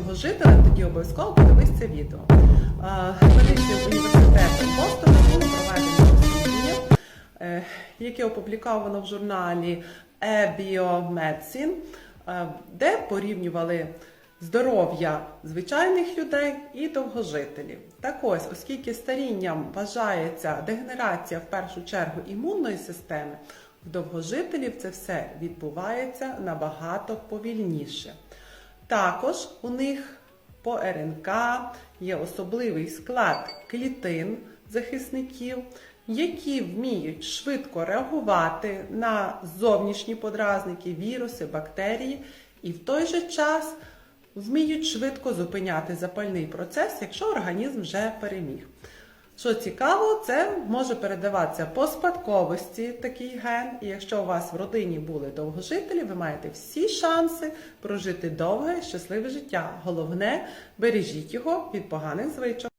довгожителем, тоді обов'язково подивись це відео. Е, Медичним Бостона було проведено дослідження, яке опубліковано в журналі eBiomedicine, е, де порівнювали здоров'я звичайних людей і довгожителів. Так ось, оскільки старінням вважається дегенерація в першу чергу імунної системи, в довгожителів це все відбувається набагато повільніше. Також у них по РНК є особливий склад клітин захисників, які вміють швидко реагувати на зовнішні подразники, віруси, бактерії, і в той же час вміють швидко зупиняти запальний процес, якщо організм вже переміг. Що цікаво, це може передаватися по спадковості такий ген, і якщо у вас в родині були довгожителі, ви маєте всі шанси прожити довге, щасливе життя. Головне, бережіть його від поганих звичок.